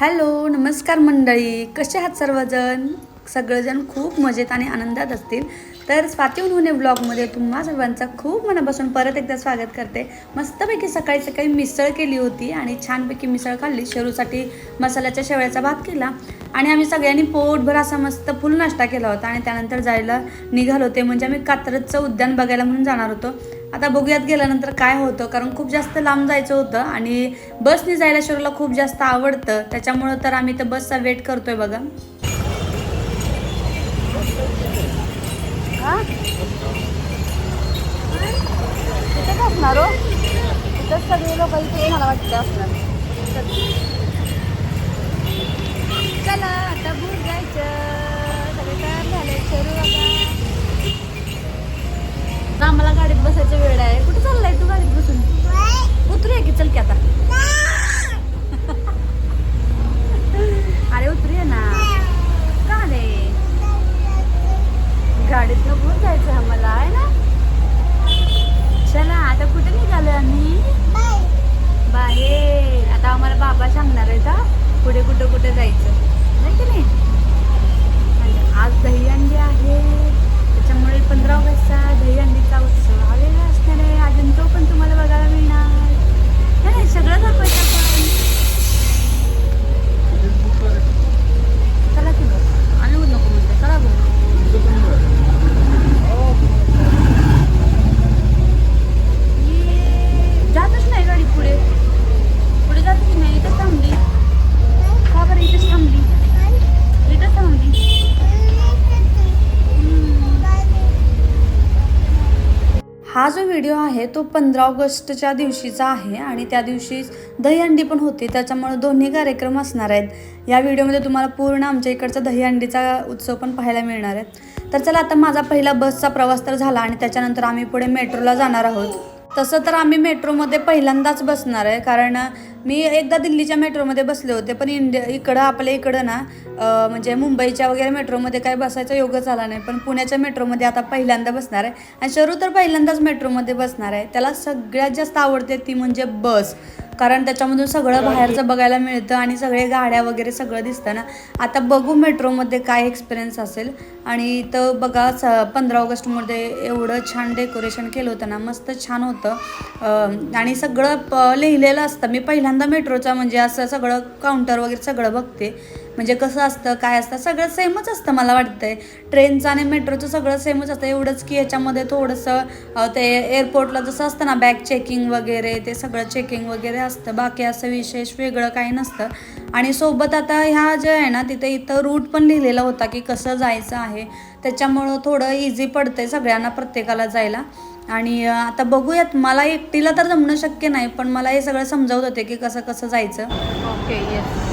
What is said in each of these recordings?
Hello नमस्कार मंडळी. कसे आहात सर्वजण? सगळेजण खूप मजेत आणि आनंदात असतील. तर स्वाती उन्हुने ब्लॉगमध्ये तुम्हा सर्वांचं खूप मनापासून परत एकदा स्वागत करते. मस्तपैकी सकाळी सकाळी मिसळ केली होती आणि छानपैकी मिसळ खाल्ली. शेरूसाठी मसाल्याच्या शेवळ्याचा भात केला आणि आम्ही सगळ्यांनी पोटभर असा मस्त फुल नाश्ता केला होता आणि त्यानंतर जायला निघालो होते. म्हणजे आम्ही कात्रजचं उद्यान बघायला म्हणून जाणार होतो. आता बघूयात गेल्यानंतर काय होतं कारण खूप जास्त लांब जायचं होतं आणि बसने जायला शरूला खूप जास्त आवडतं. त्याच्यामुळं तर आम्ही तर बसचा वेट करतोय बघा. असणार हो. तिथंच सगळे लोक इथे मला वाटतं असणार. चला आता भूत जायचं. सगळे तयार झाले शरू आता आम्हाला गाडीत बसायची वेळ आहे. कुठे चाललाय तू गाडीत बसून? उतरूया की? चल की आता. अरे उतरूया ना का रे गाडीत भूक जायचं आम्हाला आहे ना चला आता कुठे निघालो आम्ही बाहेर आता आम्हाला बाबा सांगणार आहेत हा पुढे कुठं कुठं जायचं नाही की नाही आणि आज दहीहंडी आहे त्याच्यामुळे पंधरा ऑगस्टचा दहीहंडीचा उत्सव हा वेगळा असणार आहे अजून तो पण तुम्हाला बघायला मिळणार नाही, नाही सगळं दाखवायचं आपण चला की बघ आम्ही नको म्हणतो चला बघ ये, जातच नाही गाडी पुढे पुढे जातच नाही इथंच थांबली का बरं इथंच थांबली इथंच थांबली हा जो व्हिडिओ आहे तो पंधरा ऑगस्टच्या दिवशीचा आहे आणि त्या दिवशी दहीहंडी पण होती. त्याच्यामुळे दोन्ही कार्यक्रम असणार आहेत. या व्हिडिओमध्ये तुम्हाला पूर्ण आमच्या इकडचा दहीहंडीचा उत्सव पण पाहायला मिळणार आहे. तर चला आता माझा पहिला बसचा प्रवास तर झाला आणि त्याच्यानंतर आम्ही पुढे मेट्रोला जाणार आहोत. तसं तर आम्ही मेट्रोमध्ये पहिल्यांदाच बसणार आहे कारण मी एकदा दिल्लीच्या मेट्रोमध्ये बसले होते पण इंडिया इकडं आपल्या इकडं ना म्हणजे मुंबईच्या वगैरे मेट्रोमध्ये काय बसायचा योगच आला नाही पण पुण्याच्या मेट्रोमध्ये आता पहिल्यांदा बसणार आहे. आणि शरू तर पहिल्यांदाच मेट्रोमध्ये बसणार आहे. त्याला सगळ्यात जास्त आवडते ती म्हणजे बस. कारण त्याच्यामधून सगळं बाहेरचं बघायला मिळतं आणि सगळे गाड्या वगैरे सगळं दिसतं ना. आता बघू मेट्रोमध्ये काय एक्सपिरियन्स असेल. आणि इथं बघा स पंधरा ऑगस्टमध्ये एवढं छान डेकोरेशन केलं होतं ना मस्त छान होतं. आणि सगळं प लिहिलेलं असतं. मी पहिल्यांदा मेट्रोचं म्हणजे असं सगळं काउंटर वगैरे सगळं बघते. म्हणजे कसं असतं काय असतं सगळं सेमच असतं मला वाटतंय. ट्रेनचं आणि मेट्रोचं सगळं सेमच असतं. एवढंच की याच्यामध्ये थोडंसं ते एअरपोर्टला जसं असतं ना बॅग चेकिंग वगैरे ते सगळं चेकिंग वगैरे असतं. बाकी असं विशेष वेगळं काही नसतं. आणि सोबत आता ह्या जे आहे ना तिथे इथं रूट पण लिहिलेला होता की कसं जायचं आहे. त्याच्यामुळं थोडं इझी पडतंय सगळ्यांना प्रत्येकाला जायला. आणि आता बघूयात. मला एकटीला तर जमणं शक्य नाही पण मला हे सगळं समजावत होते की कसं कसं जायचं. ओके येस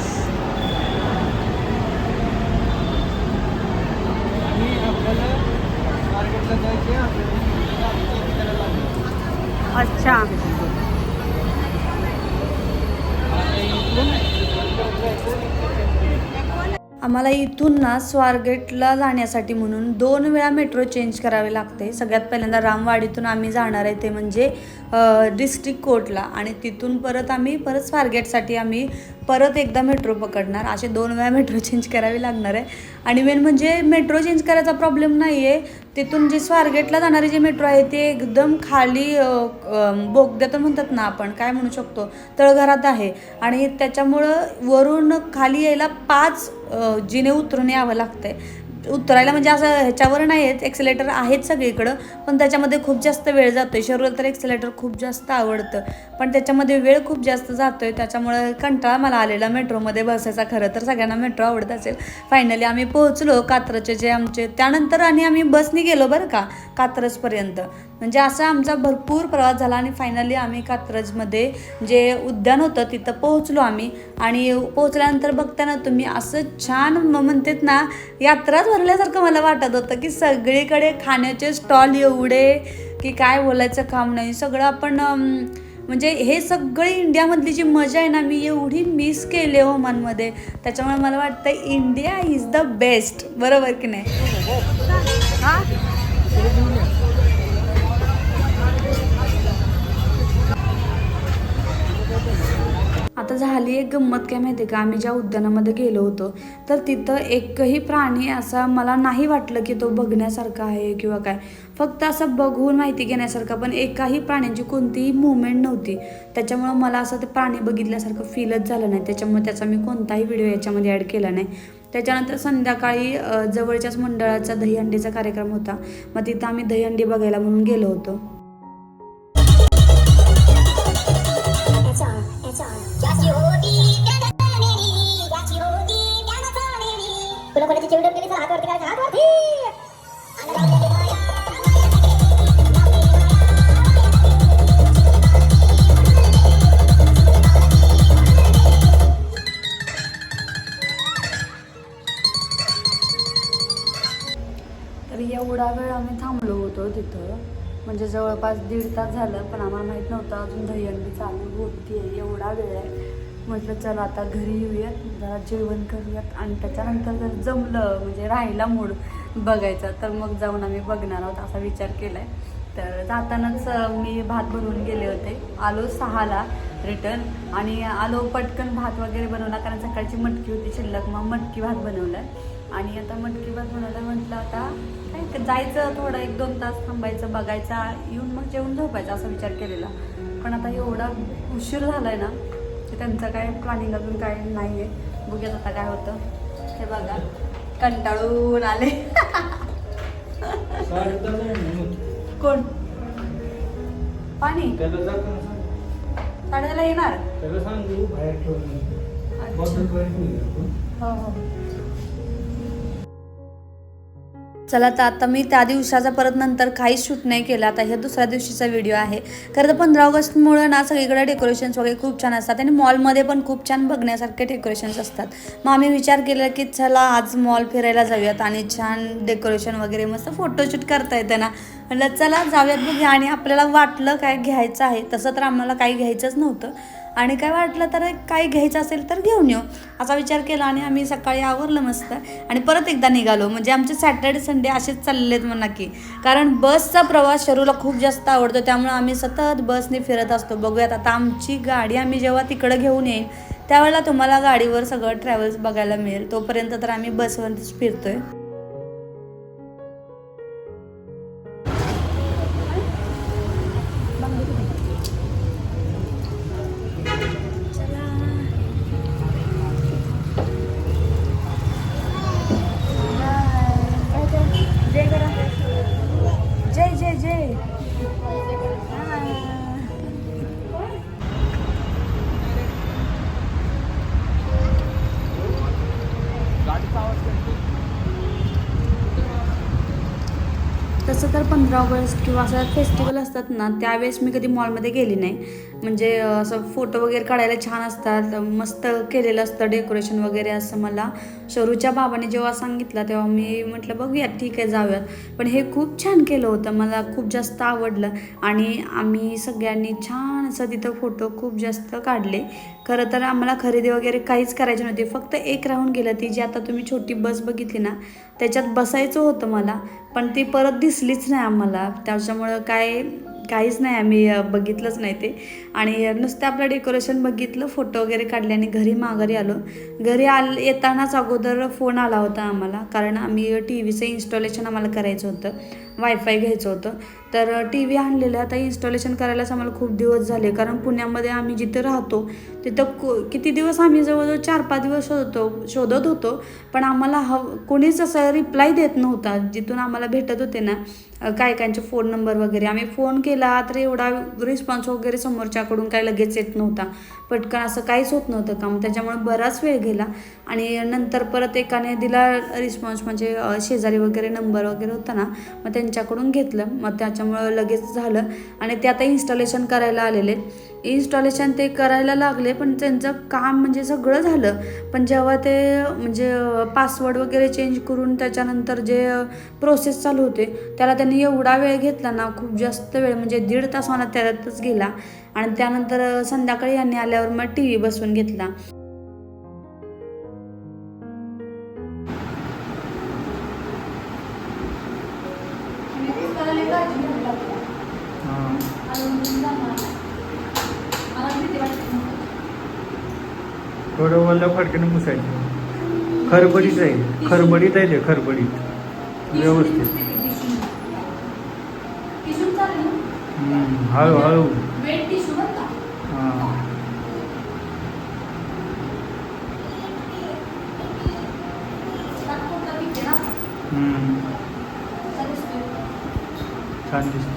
आणि आपल्याला मार्केटला जायचे आपल्याला अच्छा. आम्हाला इथून ना स्वारगेटला जाण्यासाठी म्हणून दोन वेळा मेट्रो चेंज करावे लागते. सगळ्यात पहिल्यांदा रामवाडीतून आम्ही जाणार आहे ते म्हणजे डिस्ट्रिक्ट कोर्टला आणि तिथून परत आम्ही परत स्वारगेटसाठी आम्ही परत एकदा मेट्रो पकडणार. असे दोन वेळा मेट्रो चेंज करावी लागणार आहे. आणि मेन म्हणजे मेट्रो चेंज करायचा प्रॉब्लेम नाही आहे तिथून जे स्वारगेटला जाणारी जे मेट्रो आहे ते एकदम खाली अ, बोगद्यातून म्हणतात ना आपण काय म्हणू शकतो तळघरात आहे. आणि त्याच्यामुळं वरून खाली यायला पाच जिने उतरून यावं लागतंय. उतरायला म्हणजे असं ह्याच्यावर नाही आहेत एक्सिलेटर आहेत सगळीकडं पण त्याच्यामध्ये खूप जास्त वेळ जातो आहे शरीराला तर एक्सिलेटर खूप जास्त आवडतं. पण त्याच्यामध्ये वेळ खूप जास्त जातो आहे त्याच्यामुळं कंटाळा मला आलेला मेट्रोमध्ये बसायचा खरं तर. सगळ्यांना मेट्रो आवडत असेल. फायनली आम्ही पोहोचलो कात्रचे जे आमचे. त्यानंतर आणि आम्ही बसने गेलो बरं का. कात्रजपर्यंत. म्हणजे असा आमचा भरपूर प्रवास झाला आणि फायनली आम्ही कात्रजमध्ये जे उद्यान होतं तिथं पोहोचलो आम्ही. आणि पोहोचल्यानंतर बघताना तुम्ही असं छान म्हणतात ना यात्राच भरल्यासारखं मला वाटत होतं की सगळीकडे खाण्याचे स्टॉल एवढे की काय बोलायचं काम नाही. सगळं आपण म्हणजे हे सगळे इंडियामधली जी मजा आहे ना मी एवढी मिस केले हो मनमध्ये. त्याच्यामुळे मला वाटतं इंडिया इज द बेस्ट बरोबर की नाही? हां? आता झाली एक गंमत काय माहिती आहे का? आम्ही ज्या उद्यानामध्ये गेलो होतो तर तिथं एकही प्राणी असा मला नाही वाटलं की तो बघण्यासारखा आहे किंवा काय. फक्त असं बघून माहिती घेण्यासारखा पण एकाही प्राण्यांची कोणतीही मुवमेंट नव्हती. त्याच्यामुळं मला असं ते प्राणी बघितल्यासारखं फीलच झालं नाही. त्याच्यामुळे त्याचा मी कोणताही व्हिडिओ याच्यामध्ये ॲड केला नाही. त्याच्यानंतर संध्याकाळी जवळच्याच मंडळाचा दहीहंडीचा कार्यक्रम होता. मग तिथं आम्ही दहीहंडी बघायला म्हणून गेलो होतो. म्हणजे जवळपास दीड तास झालं पण आम्हाला माहीत नव्हतं अजून दहीहंडी चालू होती आहे एवढा वेळ आहे. म्हटलं चला आता घरी येऊयात जरा जेवण करूयात. आणि त्याच्यानंतर जर जमलं म्हणजे राहिला मूड बघायचा तर मग जाऊन आम्ही बघणार आहोत असा विचार केला आहे तर जातानाच मी भात बनवून गेले होते. आलो सहाला रिटर्न आणि आलो पटकन भात वगैरे बनवला कारण सकाळची मटकी होती शिल्लक मग मटकी भात बनवला. आणि आता मटकी भात बनवला म्हटलं आता जायचं थोडं एक दोन तास थांबायचं बघायचा येऊन मग जेवून झोपायचं असा विचार केलेला. पण आता एवढा उशीर झालाय ना की त्यांचं काय प्लॅनिंग अजून काय नाही आहे बघूयात आता काय होतं. हे बघा कंटाळून आले. कोण? पाणी. साडेला येणार? त्याला सांगू चला तर आता मी त्या दिवसाचा परत नंतर काहीच शूट नाही केला. आता हे दुसऱ्या दिवशीचा व्हिडिओ आहे. खरं तर पंधरा ऑगस्टमुळं ना सगळीकडे डेकोरेशन्स वगैरे खूप छान असतात आणि मॉलमध्ये पण खूप छान बघण्यासारखे डेकोरेशन्स असतात. मग आम्ही विचार केला की चला आज मॉल फिरायला जाऊयात आणि छान डेकोरेशन वगैरे मस्त फोटोशूट करता येतं ना. म्हटलं चला जाऊयात बघूया आणि आपल्याला वाटलं काय घ्यायचं आहे. तसं तर आम्हाला काही घ्यायचंच नव्हतं. आणि काय वाटलं तर काही घ्यायचं असेल तर घेऊन येऊ. असा विचार केला आणि आम्ही सकाळी आवरलं मस्त. आणि परत एकदा निघालो. म्हणजे आमचे सॅटर्डे संडे असेच चाललेत म्हणा की. कारण बसचा प्रवास शरूला खूप जास्त आवडतो. त्यामुळे आम्ही सतत बसने फिरत असतो. बघूयात आता आमची गाडी आम्ही जेव्हा तिकडं घेऊन येईन त्यावेळेला तुम्हाला गाडीवर सगळं ट्रॅव्हल्स बघायला मिळेल. तोपर्यंत तर आम्ही बसवरच फिरतोय. तसं तर पंधरा ऑगस्ट किंवा असं फेस्टिवल असतात ना त्यावेळेस मी कधी मॉलमध्ये गेली नाही. म्हणजे असं फोटो वगैरे काढायला छान असतात. मस्त केलेलं असतं डेकोरेशन वगैरे असं मला. शरूच्या बाबाने जेव्हा सांगितलं तेव्हा मी म्हटलं बघूयात ठीक आहे जाऊयात. पण हे खूप छान केलं होतं. मला खूप जास्त आवडलं. आणि आम्ही सगळ्यांनी छान असं तिथं फोटो खूप जास्त काढले. खरं तर आम्हाला खरेदी वगैरे काहीच करायची नव्हती. फक्त एक राहून गेलं ती जी आता तुम्ही छोटी बस बघितली ना त्याच्यात बसायचं होतं मला. पण ती परत दिसलीच नाही आम्हाला. त्याच्यामुळं काय काहीच नाही आम्ही बघितलंच नाही ते. आणि नुसतं आपलं डेकोरेशन बघितलं फोटो वगैरे काढले आणि घरी माघारी आलो. घरी आल येतानाच अगोदर फोन आला होता आम्हाला कारण आम्ही टी व्हीचं इन्स्टॉलेशन आम्हाला करायचं होतं वायफाय घ्यायचं होतं. तर टी व्ही आणलेलं आता इन्स्टॉलेशन करायलाच आम्हाला खूप दिवस झाले कारण पुण्यामध्ये आम्ही जिथे राहतो तिथं को किती दिवस आम्ही जवळजवळ चार पाच दिवस शोधतो शोधत होतो पण आम्हाला हव कोणीच असं रिप्लाय देत नव्हता जिथून आम्हाला भेटत होते ना काय कायचे फोन नंबर वगैरे. आम्ही फोन केला तर एवढा रिस्पॉन्स वगैरे समोरच्या त्याच्याकडून काय लगेच येत नव्हता. पटकन असं काहीच होत नव्हतं काम. त्याच्यामुळे बराच वेळ गेला. आणि नंतर परत एकाने दिला रिस्पॉन्स म्हणजे शेजारी वगैरे नंबर वगैरे होता ना मग त्यांच्याकडून घेतलं. मग त्याच्यामुळं लगेच झालं. आणि ते आता इन्स्टॉलेशन करायला आलेले. इन्स्टॉलेशन ते करायला लागले पण त्यांचं काम म्हणजे सगळं झालं. पण जेव्हा ते म्हणजे पासवर्ड वगैरे चेंज करून त्याच्यानंतर जे प्रोसेस चालू होते त्याला त्यांनी एवढा वेळ घेतला ना खूप जास्त वेळ म्हणजे दीड तास मला त्यातच गेला. आणि त्यानंतर संध्याकाळी यांनी आल्यावर मग टी व्ही बसवून घेतला. फडक्याने पुसायचं खरबडीत आहे. खरबडीत आहे ते खरबडीत. व्यवस्थित. हम्म, छान दिसत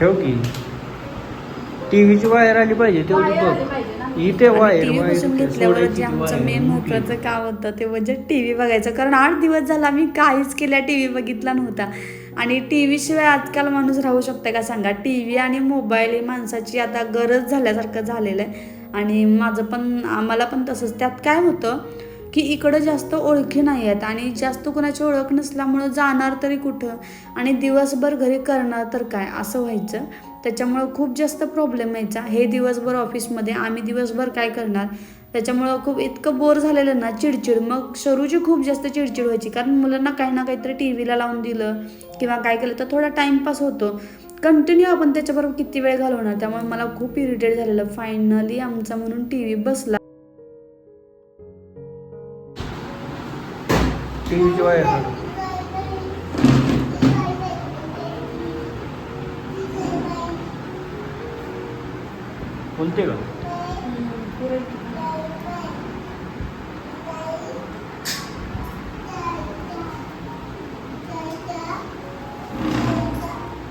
ठेव की. टीव्हीची वायर आली पाहिजे तेवढी बघ. इथे वायर टीव्ही वायर बसून घेतल्यावर जे आमचं. मेन महत्वाचं काम होतं ते म्हणजे टी व्ही बघायचं. कारण आठ दिवस झाला मी काहीच केल्या टी व्ही बघितला नव्हता. आणि टी व्ही शिवाय आजकाल माणूस राहू शकते का सांगा? टी व्ही आणि मोबाईल ही माणसाची आता गरज झाल्यासारखं झालेलं आहे. आणि माझं पण आम्हाला पण तसंच. त्यात काय होतं की इकडं जास्त ओळखी नाही आहेत आणि जास्त कोणाची ओळख नसल्यामुळं जाणार तरी कुठं? आणि दिवसभर घरी करणार तर काय? असं व्हायचं. त्याच्यामुळं खूप जास्त प्रॉब्लेम यायचा. हे दिवसभर ऑफिसमध्ये आम्ही दिवसभर काय करणार? त्याच्यामुळं खूप इतकं बोर झालेलं ना चिडचिड. मग शरूची खूप जास्त चिडचिड व्हायची. कारण मुलांना काही ना काहीतरी टी व्हीला लावून दिलं किंवा काय केलं तर थोडा टाईमपास होतो. कंटिन्यू आपण त्याच्याबरोबर किती वेळ घालवणार? त्यामुळे मला खूप इरिटेट झालेलं. फायनली आमचा म्हणून टी व्ही बसला. टीव्हीची वायर काढ. कोणते का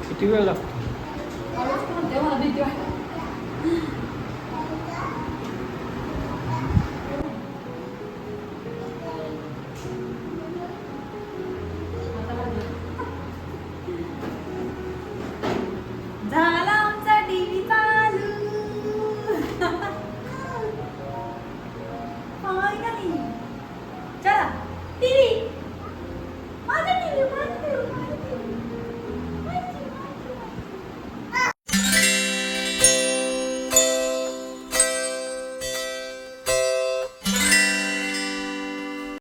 किती वेळ लागतो